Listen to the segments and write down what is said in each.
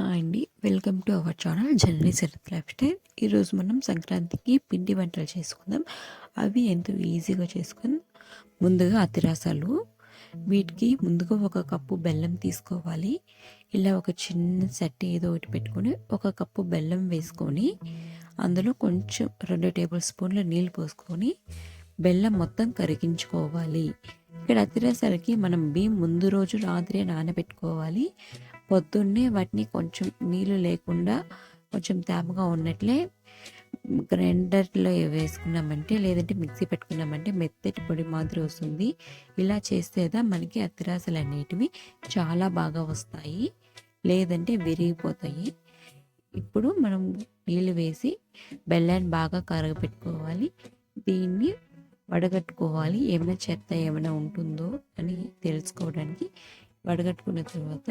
Hi అండి. Welcome to our channel Janani stealth life style మనం సంక్రాంతికి పిండి వంటలు చేసుకుందాం. అవి ఎంతో ఈజీగా చేసుకుందాం ముందుగా అతిరాసాలు. వీటికి ముందుగా ఒక కప్పు బెల్లం తీసుకోవాలి. ఇలా ఒక చిన్న సెట్ ఏదో ఒకటి పెట్టుకొని ఒక కప్పు బెల్లం వేసుకొని అందులో కొంచెం రెండు టేబుల్ స్పూన్ల నీళ్ళు పోసుకొని బెల్లం మొత్తం కరిగించుకోవాలి. ఇక్కడ అతిరసాలకి మనం బియ్యం ముందు రోజు రాత్రే నానబెట్టుకోవాలి. పొద్దున్నే వాటిని కొంచెం నీళ్ళు లేకుండా కొంచెం తేమగా ఉన్నట్లే గ్రైండర్లో వేసుకున్నామంటే లేదంటే మిక్సీ పెట్టుకున్నామంటే మెత్తటి పొడి మాదిరి వస్తుంది. ఇలా చేస్తేదా మనకి అతిరాసలు అనేటివి చాలా బాగా వస్తాయి. లేదంటే విరిగిపోతాయి. ఇప్పుడు మనం నీళ్ళు వేసి బెల్లాన్ని బాగా కరగపెట్టుకోవాలి. దీన్ని వడగట్టుకోవాలి. ఏమైనా చెత్త ఏమైనా ఉంటుందో అని తెలుసుకోవడానికి వడగట్టుకున్న తర్వాత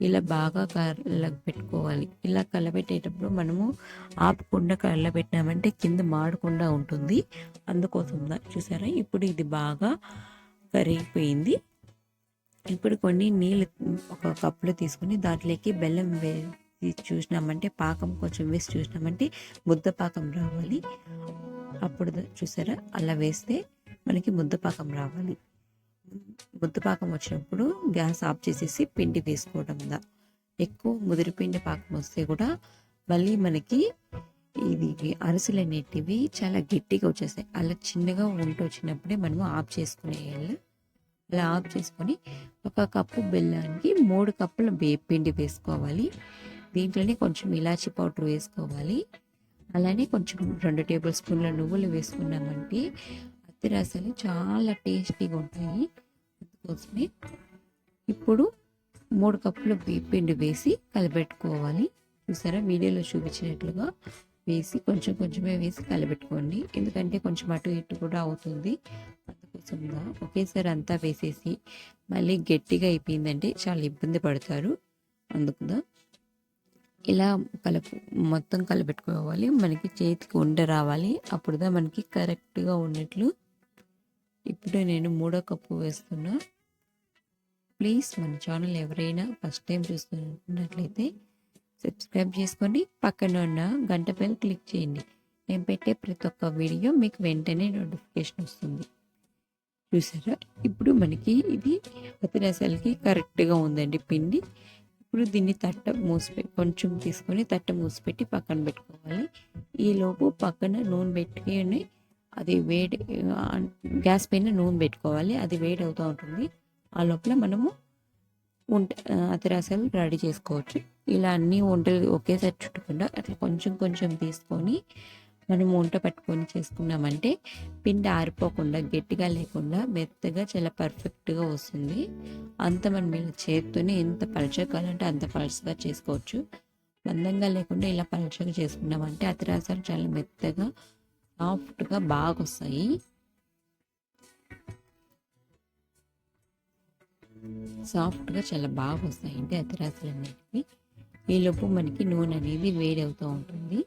ఇలా బాగా కళ్ళ పెట్టుకోవాలి. ఇలా కళ్ళబెట్టేటప్పుడు మనము ఆపకుండా కళ్ళబెట్టినామంటే కింద మాడకుండా ఉంటుంది. అందుకోసం చూసారా? ఇప్పుడు ఇది బాగా కరిగిపోయింది. ఇప్పుడు కొన్ని నీళ్ళు ఒక కప్పులో తీసుకుని దాంట్లోకి బెల్లం వేసి చూసినామంటే పాకం కొంచెం వేసి చూసినామంటే ముద్ద పాకం రావాలి. అప్పుడు చూసారా? అలా వేస్తే మనకి ముద్ద పాకం రావాలి. ముద్దపాకం వచ్చినప్పుడు గ్యాస్ ఆఫ్ చేసేసి పిండి వేసుకోవడం దా ఎక్కువ ముదిరి పిండి పాకం వస్తే కూడా మళ్ళీ మనకి ఇది అరిసెలు అనేటివి చాలా గట్టిగా వచ్చేస్తాయి. అలా చిన్నగా వంట వచ్చినప్పుడే మనము ఆఫ్ చేసుకునేయాలి అలా ఆఫ్ చేసుకొని ఒక కప్పు బెల్లానికి మూడు కప్పుల పిండి వేసుకోవాలి. దీంట్లోనే కొంచెం ఇలాచి పౌడర్ వేసుకోవాలి. అలానే కొంచెం రెండు టేబుల్ స్పూన్ల నువ్వులు వేసుకున్నామంటే అత్తిరసాలు చాలా టేస్టీగా ఉంటాయి అందుకోసమే ఇప్పుడు మూడు కప్పులు పిండి వేసి కలిపెట్టుకోవాలి చూసారా? వీడియోలో చూపించినట్లుగా వేసి కొంచెం కొంచెమే వేసి కలిపెట్టుకోండి ఎందుకంటే కొంచెం అటు ఇటు కూడా అవుతుంది. అందుకోసంగా ఒకేసారి అంతా వేసేసి మళ్ళీ గట్టిగా అయిపోయిందంటే చాలా ఇబ్బంది పడతారు. అందుకుదా ఇలా కలుపు మొత్తం కలిపెట్టుకోవాలి మనకి చేతికి ఉండ రావాలి. అప్పుడుదా మనకి కరెక్ట్గా ఉన్నట్లు ఇప్పుడే నేను మూడో కప్పు వేస్తున్నా. ప్లీజ్ మన ఛానల్ ఎవరైనా ఫస్ట్ టైం చూస్తున్నట్లయితే సబ్స్క్రైబ్ చేసుకొని పక్కన ఉన్న గంట పైన క్లిక్ చేయండి. నేను పెట్టే ప్రతి ఒక్క వీడియో మీకు వెంటనే నోటిఫికేషన్ వస్తుంది. చూసారా? ఇప్పుడు మనకి ఇది పతిరసాలకి కరెక్ట్గా ఉందండి పిండి. ఇప్పుడు దీన్ని తట్ట మూసిపెట్టి కొంచెం తీసుకొని తట్ట మూసిపెట్టి పక్కన పెట్టుకోవాలి. ఈలోపు పక్కన నూనె పెట్టుకొని అది వేడి గ్యాస్ పైన నూనె పెట్టుకోవాలి. అది వేడి అవుతూ ఉంటుంది. ఆ లోపల మనము వంట అతిరాసాలు రెడీ చేసుకోవచ్చు. ఇలా అన్ని వంటలు ఒకేసారి చుట్టకుండా అట్లా కొంచెం కొంచెం తీసుకొని మనం వంట పట్టుకొని చేసుకున్నామంటే పిండి ఆరిపోకుండా గట్టిగా లేకుండా మెత్తగా చాలా పర్ఫెక్ట్గా వస్తుంది. అంత మనం ఇలా చేత్తోనే ఎంత పలచకాలంటే అంత పలచగా చేసుకోవచ్చు. మందంగా లేకుండా ఇలా పలచగా చేసుకున్నామంటే అతిరాసాలు చాలా మెత్తగా సాఫ్ట్గా బాగా వస్తాయి సాఫ్ట్గా చాలా బాగా వస్తాయి అంటే అతిరాసలు అనేటివి ఈలోపు మనకి నూనె అనేది వేడి అవుతూ ఉంటుంది.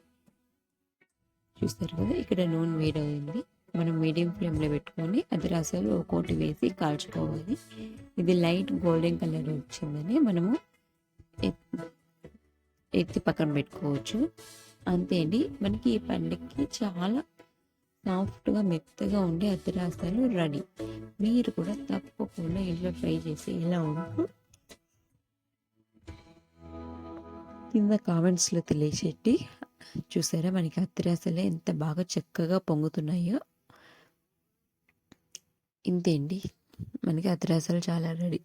చూస్తారు కదా ఇక్కడ నూనె వేడి అయింది మనం మీడియం ఫ్లేమ్లో పెట్టుకొని అతిరాసాలు ఒక్కోటి వేసి కాల్చుకోవాలి. ఇది లైట్ గోల్డెన్ కలర్ వచ్చిందని మనము ఎత్తి పక్కన పెట్టుకోవచ్చు. అంతే అండి. మనకి ఈ పండుగకి చాలా సాఫ్ట్గా మెత్తగా ఉండే అతిరాస్తాలు రెడీ. మీరు కూడా తప్పకుండా ఇంట్లో ట్రై చేసి ఎలా ఉంటూ కింద కామెంట్స్లో తెలియచెట్టి చూసారా మనకి అత్తిరాసలే ఎంత బాగా చక్కగా పొంగుతున్నాయో. ఇంతే అండి. మనకి అత్తిరాసలు చాలా రెడీ.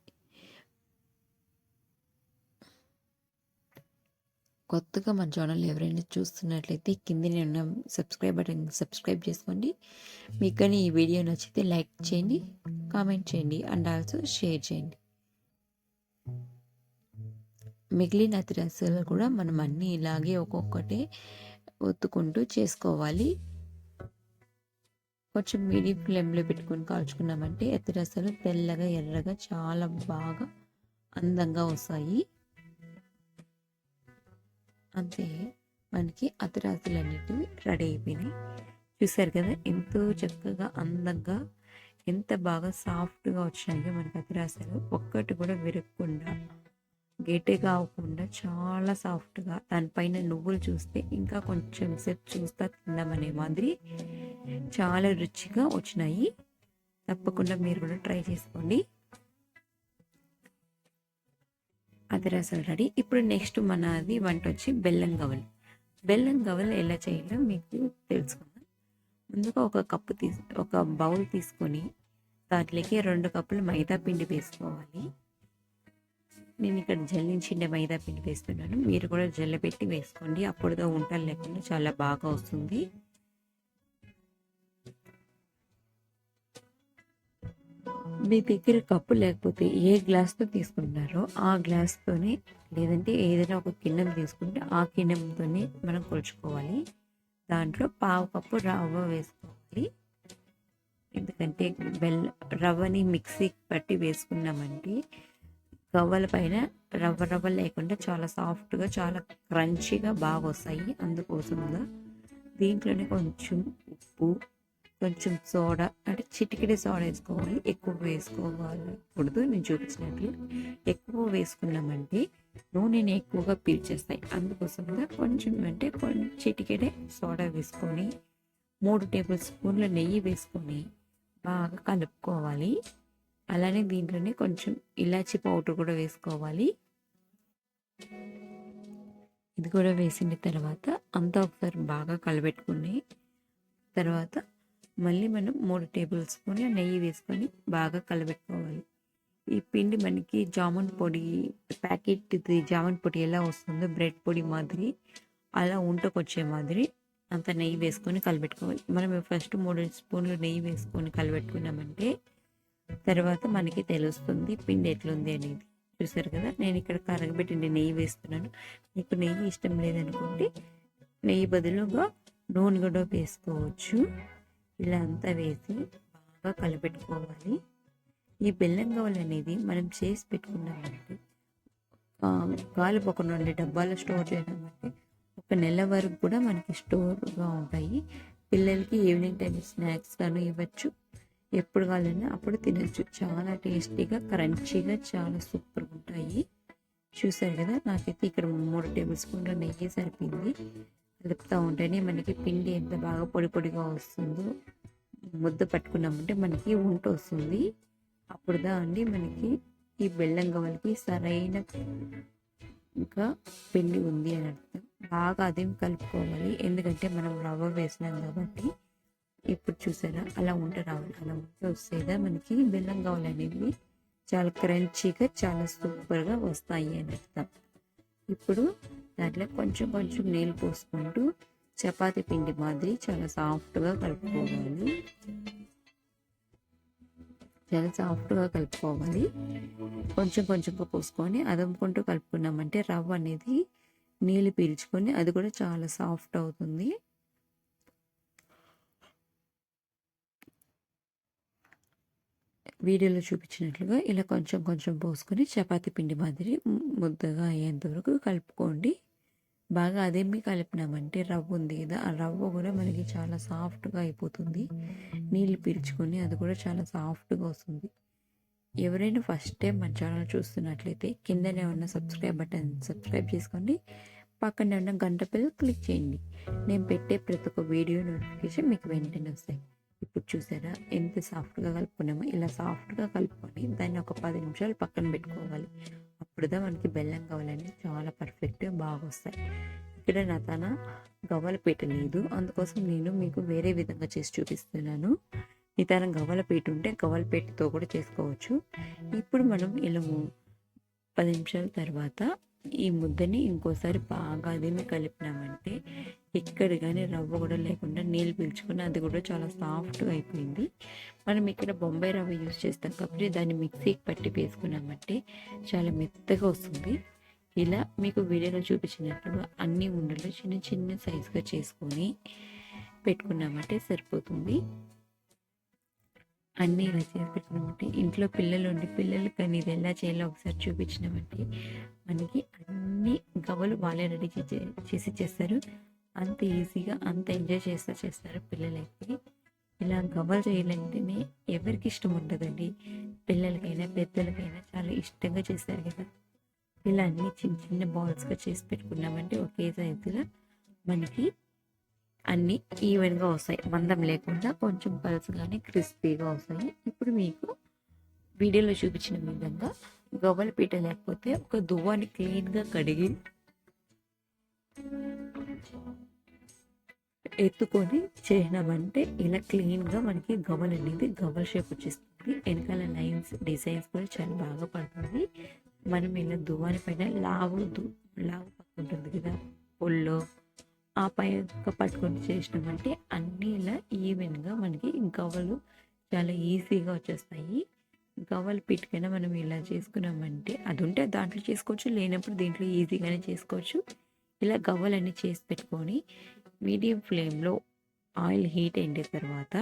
కొత్తగా మన ఛానల్ ఎవరైనా చూస్తున్నట్లయితే కింద నేను సబ్స్క్రైబ్ బటన్ సబ్స్క్రైబ్ చేసుకోండి. మీకు కానీ ఈ వీడియో నచ్చితే లైక్ చేయండి కామెంట్ చేయండి అండ్ ఆల్సో షేర్ చేయండి. మిగిలిన అతిరసాలు కూడా మనం అన్నీ ఇలాగే ఒక్కొక్కటే ఒత్తుకుంటూ చేసుకోవాలి. కొంచెం మీడియం ఫ్లేమ్లో పెట్టుకొని కాల్చుకున్నామంటే అతిరసాలు తెల్లగా ఎర్రగా చాలా బాగా అందంగా వస్తాయి. అంతే మనకి అతిరాసులు అనేటివి రెడీ అయిపోయినాయి. చూసారు కదా ఎంతో చక్కగా అందంగా ఎంత బాగా సాఫ్ట్గా వచ్చినాయో మనకి అతిరాసలు ఒక్కటి కూడా విరగకుండా గట్టిగా అవ్వకుండా చాలా సాఫ్ట్గా దానిపైన నువ్వులు చూస్తే ఇంకా కొంచెం సేపు చూస్తా తిందామనే మాదిరి చాలా రుచిగా వచ్చినాయి. తప్పకుండా మీరు కూడా ట్రై చేసుకోండి. అదిరసలు రెడీ. ఇప్పుడు నెక్స్ట్ మనది వంట వచ్చి బెల్లం గవలు బెల్లం గవలు ఎలా చేయాలో మీకు తెలుసుకుందాం. ముందుగా ఒక కప్పు తీసు ఒక బౌల్ తీసుకొని దాంట్లోకి రెండు కప్పులు మైదా పిండి వేసుకోవాలి. నేను ఇక్కడ జల్లించిండే మైదా పిండి వేస్తున్నాను. మీరు కూడా జల్లబెట్టి వేసుకోండి. అప్పుడుగా వంటలు లేకుండా చాలా బాగా వస్తుంది. మీ దగ్గర కప్పు లేకపోతే ఏ గ్లాస్తో తీసుకుంటున్నారో ఆ గ్లాస్తోనే లేదంటే ఏదైనా ఒక కిన్నెం తీసుకుంటే ఆ కిన్నెంతోనే మనం కొలుచుకోవాలి. దాంట్లో పావు కప్పు రవ్వ వేసుకోవాలి. ఎందుకంటే బెల్ రవ్వని మిక్సీ పట్టి వేసుకున్నామంటే గవ్వల పైన రవ్వ రవ్వ లేకుండా చాలా సాఫ్ట్గా చాలా క్రంచీగా బాగా వస్తాయి అందుకోసంగా దీంట్లోనే కొంచెం ఉప్పు కొంచెం సోడా అంటే చిటికెడి సోడా వేసుకోవాలి ఎక్కువ వేసుకోకూడదు నేను చూపించినట్లు. ఎక్కువ వేసుకున్నామంటే నూనెని ఎక్కువగా పీల్చేస్తాయి. అందుకోసంగా కొంచెం అంటే కొంచెం చిటికెడే సోడా వేసుకొని మూడు టేబుల్ స్పూన్ల నెయ్యి వేసుకొని బాగా కలుపుకోవాలి. అలానే దీంట్లోనే కొంచెం ఇలాచి పౌడర్ కూడా వేసుకోవాలి. ఇది కూడా వేసిన తర్వాత అంతా ఒకసారి బాగా కలబెట్టుకుని తర్వాత మళ్ళీ మనం మూడు టేబుల్ స్పూన్ల నెయ్యి వేసుకొని బాగా కలబెట్టుకోవాలి. ఈ పిండి మనకి జామున్ పొడి ప్యాకెట్ జామున్ పొడి ఎలా వస్తుందో బ్రెడ్ పొడి మాదిరి అలా ఉంటకొచ్చే మాదిరి అంత నెయ్యి వేసుకొని కలబెట్టుకోవాలి. మనం ఫస్ట్ మూడు స్పూన్లు నెయ్యి వేసుకొని కలబెట్టుకున్నామంటే తర్వాత మనకి తెలుస్తుంది పిండి ఎట్లుంది అనేది. చూసారు కదా నేను ఇక్కడ కరగబెట్టిన నెయ్యి వేస్తున్నాను. మీకు నెయ్యి ఇష్టం లేదనుకోండి నెయ్యి బదులుగా నూనె కూడా వేసుకోవచ్చు. ఇలా అంతా వేసి బాగా కలపెట్టుకోవాలి ఈ బెల్లం గవలు అనేది మనం చేసి పెట్టుకున్నామంటే గాలిపోకుండా ఉండే డబ్బాలో స్టోర్ చేయడం అంటే ఒక నెల వరకు కూడా మనకి స్టోర్గా ఉంటాయి. పిల్లలకి ఈవినింగ్ టైం స్నాక్స్ గాను ఇవ్వచ్చు. ఎప్పుడు కావాలన్నా అప్పుడు తినచ్చు. చాలా టేస్టీగా క్రంచీగా చాలా సూపర్ ఉంటాయి. చూసారు కదా నాకైతే ఇక్కడ మూడు టేబుల్ స్పూన్ల నెయ్యి సరిపోయింది. కలుపుతూ ఉంటేనే మనకి పిండి ఎంత బాగా పొడి పొడిగా వస్తుందో ముద్ద పట్టుకున్నామంటే మనకి ఉంట వస్తుంది. అప్పుడుదా అండి మనకి ఈ బెల్లం గవలకి సరైన ఇంకా పిండి ఉంది అని అర్థం. బాగా అదేం కలుపుకోవాలి ఎందుకంటే మనం రవ్వ వేసినాం కాబట్టి. ఇప్పుడు చూసారా అలా ఉంట రావాలి అలా ఉంట వస్తేదా మనకి బెల్లం కావాలనేవి చాలా క్రంచీగా చాలా సూపర్గా వస్తాయి అని అర్థం. ఇప్పుడు దాంట్లో కొంచెం కొంచెం నీళ్ళు పోసుకుంటూ చపాతీ పిండి మాదిరి చాలా సాఫ్ట్గా కలుపుకోవాలి. చాలా సాఫ్ట్గా కలుపుకోవాలి. కొంచెం కొంచెంగా పోసుకొని అదమ్ముకుంటూ కలుపుకున్నామంటే రవ్వ అనేది నీళ్ళు పీల్చుకొని అది కూడా చాలా సాఫ్ట్ అవుతుంది. వీడియోలో చూపించినట్లుగా ఇలా కొంచెం కొంచెం పోసుకొని చపాతీ పిండి మాదిరి ముద్దగా అయ్యేంత వరకు కలుపుకోండి. బాగా అదేమి కలిపినామంటే రవ్వ ఉంది కదా ఆ రవ్వ కూడా మనకి చాలా సాఫ్ట్గా అయిపోతుంది. నీళ్ళు పీల్చుకొని అది కూడా చాలా సాఫ్ట్గా వస్తుంది. ఎవరైనా ఫస్ట్ టైం మన ఛానల్ చూస్తున్నట్లయితే కిందనే ఉన్న సబ్స్క్రైబ్ బటన్ సబ్స్క్రైబ్ చేసుకోండి. పక్కనే ఉన్న గంట పిల్ల క్లిక్ చేయండి. నేను పెట్టే ప్రతి ఒక్క వీడియో నోటిఫికేషన్ మీకు వెంటనే వస్తాయి. ఇప్పుడు చూసారా? ఎంత సాఫ్ట్గా కలుపుకున్నామో ఇలా సాఫ్ట్గా కలుపుకొని దాన్ని ఒక పది నిమిషాలు పక్కన పెట్టుకోవాలి. అప్పుడుదా మనకి బెల్లం కావాలని చాలా పర్ఫెక్ట్గా బాగా వస్తాయి ఇక్కడ నా తన గవ్వల పీట లేదు. అందుకోసం నేను మీకు వేరే విధంగా చేసి చూపిస్తున్నాను. ఈ గవ్వల పీట ఉంటే గవ్వల పీటతో కూడా చేసుకోవచ్చు. ఇప్పుడు మనం ఇలా పది నిమిషాల తర్వాత ఈ ముద్దని ఇంకోసారి బాగా దీన్ని కలిపినామంటే ఎక్కడ కానీ రవ్వ కూడా లేకుండా నీళ్ళు పీల్చుకుని అది కూడా చాలా సాఫ్ట్గా అయిపోయింది. మనం ఇక్కడ బొంబాయి రవ్వ యూజ్ చేస్తాం కాబట్టి దాన్ని మిక్సీకి పట్టి వేసుకున్నామంటే చాలా మెత్తగా వస్తుంది. ఇలా మీకు వీడియోలో చూపించినప్పుడు అన్ని ఉండలు చిన్న చిన్న సైజుగా చేసుకొని పెట్టుకున్నామంటే సరిపోతుంది. అన్నీ ఇలా చేసి పెట్టుకున్నామంటే ఇంట్లో పిల్లలు ఉండి పిల్లలు కానీ ఇది ఎలా చేయాలో ఒకసారి చూపించినామంటే మనకి అన్ని గవలు వాళ్ళే రెడీ చేసి చేస్తారు. అంత ఈజీగా అంత ఎంజాయ్ చేస్తూ చేస్తారు పిల్లలైతే. ఇలా గవ్వలు చేయాలంటేనే ఎవరికి ఇష్టం ఉండదండి. పిల్లలకైనా పెద్దలకైనా చాలా ఇష్టంగా చేస్తారు కదా. ఇలా అన్ని చిన్న చిన్న బాల్స్గా చేసి పెట్టుకున్నామంటే ఒకే సైజులో మనకి అన్నీ ఈవెన్గా వస్తాయి. మందం లేకుండా కొంచెం పలుసుగానే క్రిస్పీగా వస్తాయి. ఇప్పుడు మీకు వీడియోలో చూపించిన విధంగా గవ్వల పీట లేకపోతే ఒక దువ్వాన్ని క్లీన్గా కడిగి ఎత్తుకొని చేసినామంటే ఇలా క్లీన్గా మనకి గవ్వలు అనేది గవ్వల షేప్ వచ్చేస్తుంది. వెనకాల లైన్స్ డిజైన్స్ కూడా చాలా బాగా పడుతుంది. మనం ఇలా దువ్వాని పైన లావు దు లావు పక్క ఉంటుంది కదా ఒళ్ళో ఆ పై పట్టుకొని చేసినామంటే అన్నీ ఇలా ఈవెన్గా మనకి గవ్వలు చాలా ఈజీగా వచ్చేస్తాయి. గవ్వలు పిట్టుకైనా మనం ఇలా చేసుకున్నామంటే అది ఉంటే దాంట్లో చేసుకోవచ్చు లేనప్పుడు దీంట్లో ఈజీగానే చేసుకోవచ్చు. ఇలా గవ్వలన్నీ చేసి పెట్టుకొని మీడియం ఫ్లేమ్లో ఆయిల్ హీట్ అయిన తర్వాత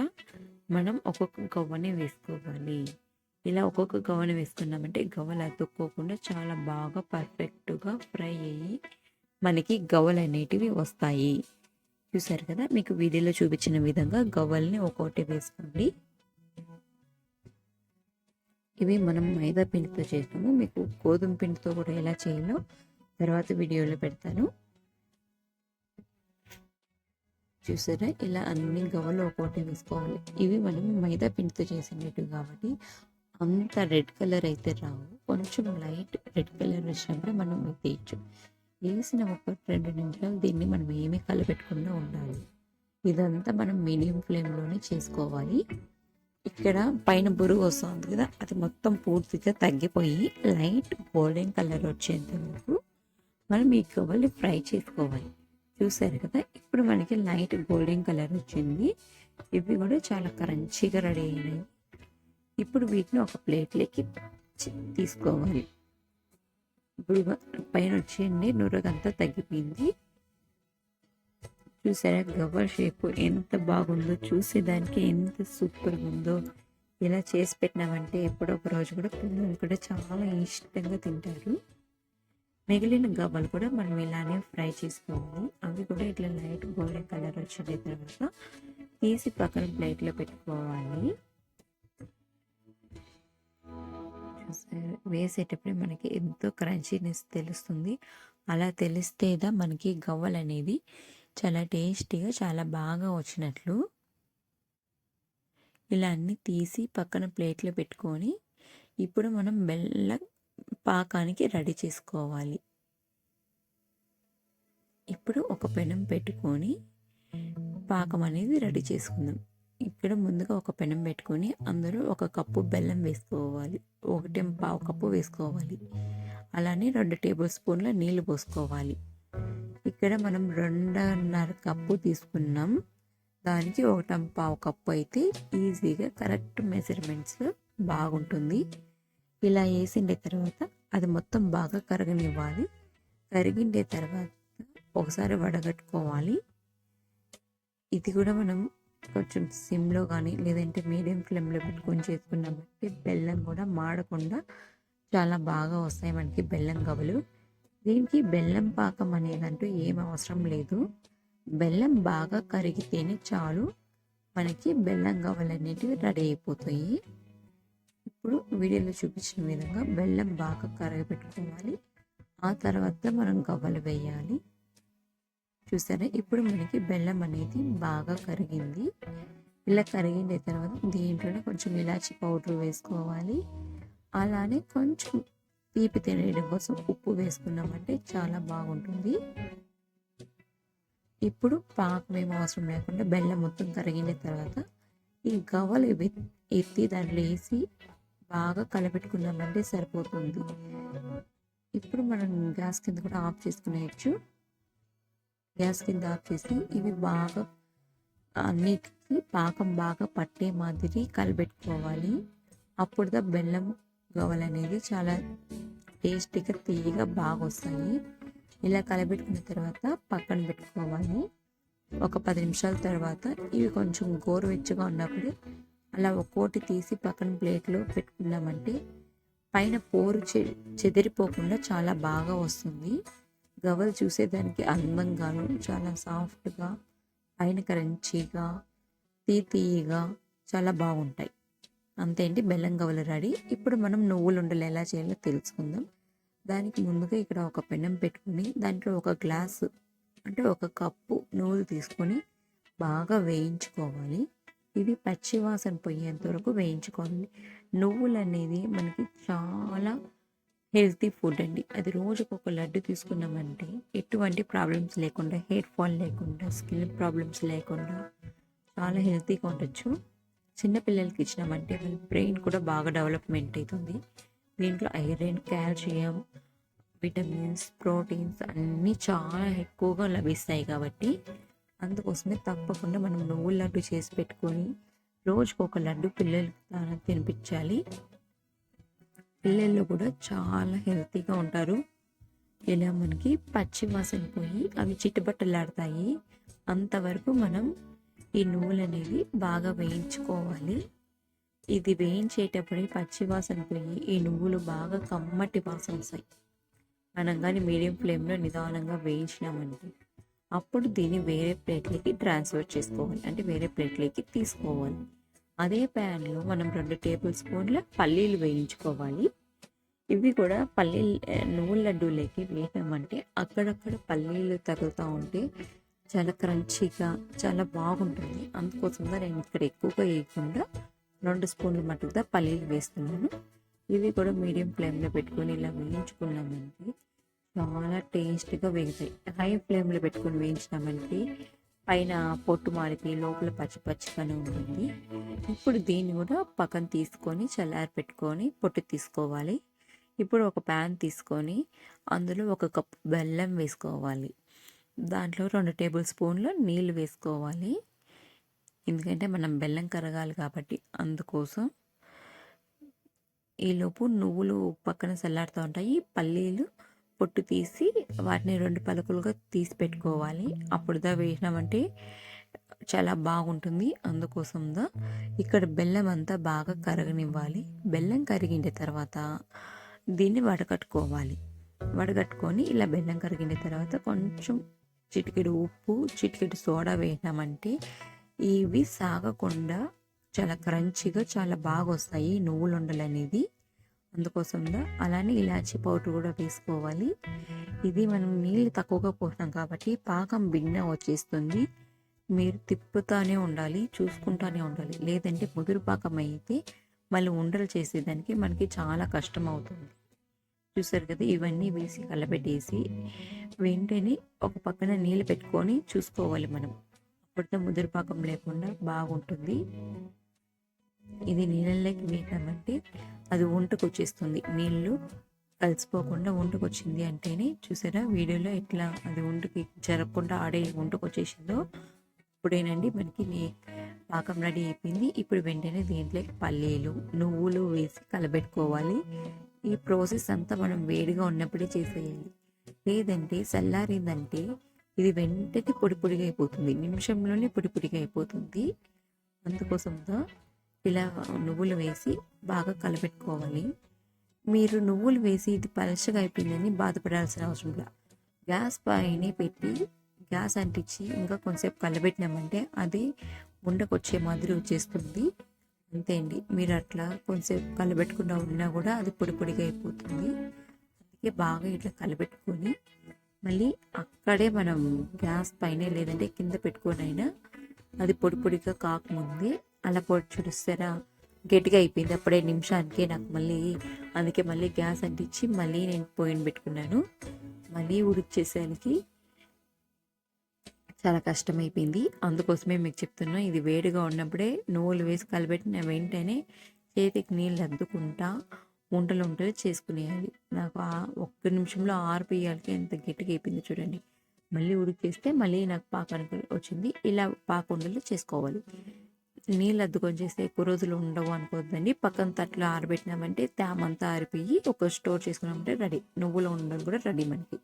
మనం ఒక్కొక్క గవ్వని వేసుకోవాలి. ఇలా ఒక్కొక్క గవ్వని వేసుకున్నామంటే గవ్వలు అతుక్కోకుండా చాలా బాగా పర్ఫెక్ట్గా ఫ్రై అయ్యి మనకి గవ్వలు అనేటివి వస్తాయి. చూసారు కదా? మీకు వీడియోలో చూపించిన విధంగా గవ్వల్ని ఒక్కొక్కటి వేసుకోండి. ఇవి మనం మైదా పిండితో చేసినాము మీకు గోధుమ పిండితో కూడా ఎలా చేయాలో తర్వాత వీడియోలో పెడతాను. చూసారా? ఇలా అన్ని గవ్వలు ఒక్కొక్కటి వేసుకోవాలి. ఇవి మనం మైదా పిండితో చేసినట్టు కాబట్టి అంత రెడ్ కలర్ అయితే రావు. కొంచెం లైట్ రెడ్ కలర్ వచ్చినప్పుడు మనం తీయచ్చు. వేసిన ఒక రెండు నిమిషాలు దీన్ని మనం ఏమీ కలపెట్టకుండా ఉండాలి? ఇదంతా మనం మీడియం ఫ్లేమ్లోనే చేసుకోవాలి. ఇక్కడ పైన బురుగు వస్తుంది కదా అది మొత్తం పూర్తిగా తగ్గిపోయి లైట్ గోల్డెన్ కలర్ వచ్చేంత వరకు మనం ఈ గవ్వలు ఫ్రై చేసుకోవాలి. చూసారు కదా ఇప్పుడు మనకి లైట్ గోల్డెన్ కలర్ వచ్చింది. ఇవి కూడా చాలా క్రంచీగా రెడీ అయినాయి. ఇప్పుడు వీటిని ఒక ప్లేట్లోకి తీసుకోవాలి. ఇప్పుడు పైన వచ్చేయండి. నురగంతా తగ్గిపోయింది. చూసారా? గవ్వల షేప్ ఎంత బాగుందో. చూసేదానికి ఎంత సూపర్గా ఉందో. ఇలా చేసి పెట్టినామంటే ఎప్పుడో ఒక రోజు కూడా పిల్లలు కూడా చాలా ఇష్టంగా తింటారు. మిగిలిన గవ్వలు కూడా మనం ఇలానే ఫ్రై చేసుకోవాలి. అవి కూడా ఇట్లా లైట్ గోల్డెన్ కలర్ వచ్చిన తర్వాత తీసి పక్కన ప్లేట్లో పెట్టుకోవాలి. వేసేటప్పుడు మనకి ఎంతో క్రంచీనెస్ తెలుస్తుంది. అలా తెలిస్తేదా మనకి గవ్వలు అనేది చాలా టేస్టీగా చాలా బాగా వచ్చినట్లు. ఇలా అన్నీ తీసి పక్కన ప్లేట్లో పెట్టుకొని ఇప్పుడు మనం బెల్లం పాకానికి రెడీ చేసుకోవాలి. ఇప్పుడు ఒక పెనం పెట్టుకొని పాకం అనేది రెడీ చేసుకుందాం. ఇక్కడ ముందుగా ఒక పెనం పెట్టుకొని అందులో ఒక కప్పు బెల్లం వేసుకోవాలి. ఒకటి పావు కప్పు వేసుకోవాలి. అలానే రెండు టేబుల్ స్పూన్ల నీళ్ళు పోసుకోవాలి. ఇక్కడ మనం రెండున్నర కప్పు తీసుకున్నాం. దానికి ఒకటం పావు కప్పు అయితే ఈజీగా కరెక్ట్ మెజర్మెంట్స్ బాగుంటుంది. ఇలా వేసిండే తర్వాత అది మొత్తం బాగా కరగనివ్వాలి. కరిగిండే తర్వాత ఒకసారి వడగట్టుకోవాలి. ఇది కూడా మనం కొంచెం సిమ్లో కానీ లేదంటే మీడియం ఫ్లేమ్లో పెట్టుకొని చేసుకున్నామంటే బెల్లం కూడా మాడకుండా చాలా బాగా వస్తాయి మనకి బెల్లం గవ్వలు. దీనికి బెల్లం పాకం అనేదంటూ ఏం అవసరం లేదు. బెల్లం బాగా కరిగితేనే చాలు. మనకి బెల్లం గవ్వలు అనేటివి రెడీ అయిపోతాయి. ఇప్పుడు వీడియోలో చూపించిన విధంగా బెల్లం బాగా కరగబెట్టుకోవాలి ఆ తర్వాత మనం గవ్వలు వేయాలి. చూసారా? ఇప్పుడు మనకి బెల్లం అనేది బాగా కరిగింది. ఇలా కరిగిన తర్వాత దీంట్లోనే కొంచెం ఇలాచి పౌడర్ వేసుకోవాలి. అలానే కొంచెం తీపి తినడం కోసం ఉప్పు వేసుకున్నామంటే చాలా బాగుంటుంది. ఇప్పుడు పాకం ఏం అవసరం లేకుండా బెల్లం మొత్తం కరిగిన తర్వాత ఈ గవ్వలు ఎత్తి దాంట్లో వేసి బాగా కలపెట్టుకున్నామంటే సరిపోతుంది. ఇప్పుడు మనం గ్యాస్ కింద కూడా ఆఫ్ చేసుకునేయచ్చు. గ్యాస్ కింద ఆఫ్ చేసి ఇవి బాగా అన్నిటికి పాకం బాగా పట్టే మాదిరి కలబెట్టుకోవాలి. అప్పుడుదా బెల్లం గవలు అనేది చాలా టేస్టీగా తీయగా బాగా వస్తాయి ఇలా కలబెట్టుకున్న తర్వాత పక్కన పెట్టుకోవాలి. ఒక పది నిమిషాల తర్వాత ఇవి కొంచెం గోరువెచ్చగా ఉన్నప్పుడు అలా ఒక్కోటి తీసి పక్కన ప్లేట్లో పెట్టుకున్నామంటే పైన పోరు చె చెదిరిపోకుండా చాలా బాగా వస్తుంది. గవ్వలు చూసేదానికి అందంగాను చాలా సాఫ్ట్గా పైన క్రంచీగా తీతీయగా చాలా బాగుంటాయి. అంతేంటి బెల్లం గవ్వలు రెడీ. ఇప్పుడు మనం నువ్వులు ఉండలు ఎలా చేయాలో తెలుసుకుందాం. దానికి ముందుగా ఇక్కడ ఒక పెనం పెట్టుకుని దాంట్లో ఒక గ్లాసు అంటే ఒక కప్పు నువ్వులు తీసుకొని బాగా వేయించుకోవాలి. ఇవి పచ్చివాసన పోయేంత వరకు వేయించుకోవాలి. నువ్వులు అనేది మనకి చాలా హెల్తీ ఫుడ్ అండి. అది రోజుకు ఒక లడ్డు తీసుకున్నామంటే ఎటువంటి ప్రాబ్లమ్స్ లేకుండా హెయిర్ ఫాల్ లేకుండా స్కిన్ ప్రాబ్లమ్స్ లేకుండా చాలా హెల్తీగా ఉండొచ్చు. చిన్నపిల్లలకి ఇచ్చినామంటే వాళ్ళ బ్రెయిన్ కూడా బాగా డెవలప్మెంట్ అవుతుంది దీంట్లో ఐరన్ కాల్షియం విటమిన్స్ ప్రోటీన్స్ అన్నీ చాలా ఎక్కువగా లభిస్తాయి కాబట్టి అందుకోసమే తప్పకుండా మనం నువ్వుల లడ్డు చేసి పెట్టుకొని రోజుకు ఒక లడ్డు పిల్లలకి తినిపించాలి. పిల్లలు కూడా చాలా హెల్తీగా ఉంటారు. ఇలా మనకి పచ్చి వాసన పోయి అవి చిట్టుబట్టలాడతాయి. అంతవరకు మనం ఈ నువ్వులు అనేది బాగా వేయించుకోవాలి. ఇది వేయించేటప్పుడే పచ్చి వాసన పోయి ఈ నువ్వులు బాగా కమ్మటి వాసన వస్తాయి. మనం కానీ మీడియం ఫ్లేమ్లో నిదానంగా వేయించినామంటే అప్పుడు దీన్ని వేరే ప్లేట్లోకి ట్రాన్స్ఫర్ చేసుకోవాలి. అంటే వేరే ప్లేట్లోకి తీసుకోవాలి. అదే ప్యాన్లో మనం రెండు టేబుల్ స్పూన్ల పల్లీలు వేయించుకోవాలి. ఇవి కూడా పల్లీలు నువ్వుల లడ్డూలోకి వేసామంటే అక్కడక్కడ పల్లీలు తగులుతూ ఉంటే చాలా క్రంచీగా చాలా బాగుంటుంది. అందుకోసంగా నేను ఇక్కడ ఎక్కువగా వేయకుండా రెండు స్పూన్ల మట్టుగా పల్లీలు వేస్తున్నాను. ఇవి కూడా మీడియం ఫ్లేమ్లో పెట్టుకొని ఇలా వేయించుకున్నామంటే చాలా టేస్ట్గా వేగుతాయి. హై ఫ్లేమ్లో పెట్టుకొని వేయించినామంటే పైన పొట్టు మారిపోయి లోపల పచ్చి పచ్చిగానే ఉంటుంది. ఇప్పుడు దీన్ని కూడా పక్కన తీసుకొని చల్లారి పెట్టుకొని పొట్టు తీసుకోవాలి. ఇప్పుడు ఒక ప్యాన్ తీసుకొని అందులో ఒక కప్ బెల్లం వేసుకోవాలి. దాంట్లో రెండు టేబుల్ స్పూన్లు నీళ్ళు వేసుకోవాలి. ఎందుకంటే మనం బెల్లం కరగాలి కాబట్టి అందుకోసం ఈలోపు నువ్వులు పక్కన చల్లారుతూ ఉంటాయి. పల్లీలు పొట్టు తీసి వాటిని రెండు పలుకులుగా తీసి పెట్టుకోవాలి. అప్పుడుదా వేసినామంటే చాలా బాగుంటుంది. అందుకోసందా ఇక్కడ బెల్లం అంతా బాగా కరగనివ్వాలి. బెల్లం కరిగిన తర్వాత దీన్ని వడకట్టుకోవాలి. వడగట్టుకొని ఇలా బెల్లం కరిగిన తర్వాత కొంచెం చిటికెడు ఉప్పు చిటికెడు సోడా వేసినామంటే ఇవి సాగకుండా చాలా క్రంచిగా చాలా బాగా వస్తాయి నువ్వులు ఉండలు అనేది అందుకోసంగా అలానే ఇలాచి పౌడర్ కూడా వేసుకోవాలి. ఇది మనం నీళ్ళు తక్కువగా పోసినాం కాబట్టి పాకం బిన్న వచ్చేస్తుంది. మీరు తిప్పుతానే ఉండాలి చూసుకుంటానే ఉండాలి. లేదంటే ముదురు పాకం అయితే మళ్ళీ ఉండలు చేసేదానికి మనకి చాలా కష్టం అవుతుంది. చూసారు కదా ఇవన్నీ వేసి కలపెట్టేసి వెంటనే ఒక పక్కన నీళ్ళు పెట్టుకొని చూసుకోవాలి మనం. అప్పటితో ముదురు పాకం లేకుండా బాగుంటుంది. ఇది నీళ్ళలోకి వేయటమంటే అది వంటకు వచ్చేస్తుంది నీళ్ళు కలిసిపోకుండా వంటకు వచ్చింది అంటేనే చూసారా? వీడియోలో ఎట్లా అది వంటకి జరగకుండా ఆడే వంటకు వచ్చేసిందో ఇప్పుడేనండి మనకి నీ పాకం రెడీ అయిపోయింది. ఇప్పుడు వెంటనే దీంట్లోకి పల్లీలు నువ్వులు వేసి కలబెట్టుకోవాలి. ఈ ప్రాసెస్ అంతా మనం వేడిగా ఉన్నప్పుడే చేసేయాలి. లేదంటే చల్లారిందంటే ఇది వెంటనే పొడి పొడిగా అయిపోతుంది. నిమిషంలోనే పొడి పొడిగా అయిపోతుంది. అందుకోసంతో ఇలా నువ్వులు వేసి బాగా కలపెట్టుకోవాలి మీరు నువ్వులు వేసి ఇది పలచగా అయిపోయిందని బాధపడాల్సిన అవసరం లేదు. గ్యాస్ పైన పెట్టి గ్యాస్ అంటించి ఇంకా కొంతసేపు కలబెట్టినామంటే అది ఉండకొచ్చే మాదిరి వచ్చేస్తుంది. అంతే అండి. మీరు అట్లా కొంతసేపు కలబెట్టకుండా ఉన్నా కూడా అది పొడి పొడిగా అయిపోతుంది. అందుకే బాగా ఇట్లా కలబెట్టుకొని మళ్ళీ అక్కడే మనం గ్యాస్ పైన లేదంటే కింద పెట్టుకొని అయినా అది పొడి పొడిగా కాకముందే అలా పొడి చూడిస్తారా గట్టిగా అయిపోయింది. అప్పుడే నిమిషానికి నాకు మళ్ళీ అందుకే మళ్ళీ గ్యాస్ అంటించి మళ్ళీ నేను పోయిన పెట్టుకున్నాను. మళ్ళీ ఉడిచేసానికి చాలా కష్టమైపోయింది. అందుకోసమే మీకు చెప్తున్నా ఇది వేడిగా ఉన్నప్పుడే నువ్వులు వేసి కలిపెట్టిన వెంటనే చేతికి నీళ్ళు అద్దుకుంటా వంటలు వంటలు చేసుకునేయాలి. నాకు ఆ ఒక్క నిమిషంలో ఆరిపోయాలకి ఎంత గట్టిగా అయిపోయింది చూడండి. మళ్ళీ ఉడికేస్తే మళ్ళీ నాకు పాక వచ్చింది. ఇలా పాకుండలు చేసుకోవాలి. నీళ్ళు అద్దుకొని చేస్తే ఎక్కువ రోజులు ఉండవు అనుకోవద్దండి పక్కన తట్లో ఆరబెట్టినామంటే తేమంతా ఆరిపోయి ఒక స్టోర్ చేసుకున్నామంటే రెడీ. నువ్వులు ఉండడం కూడా రెడీ మనకి.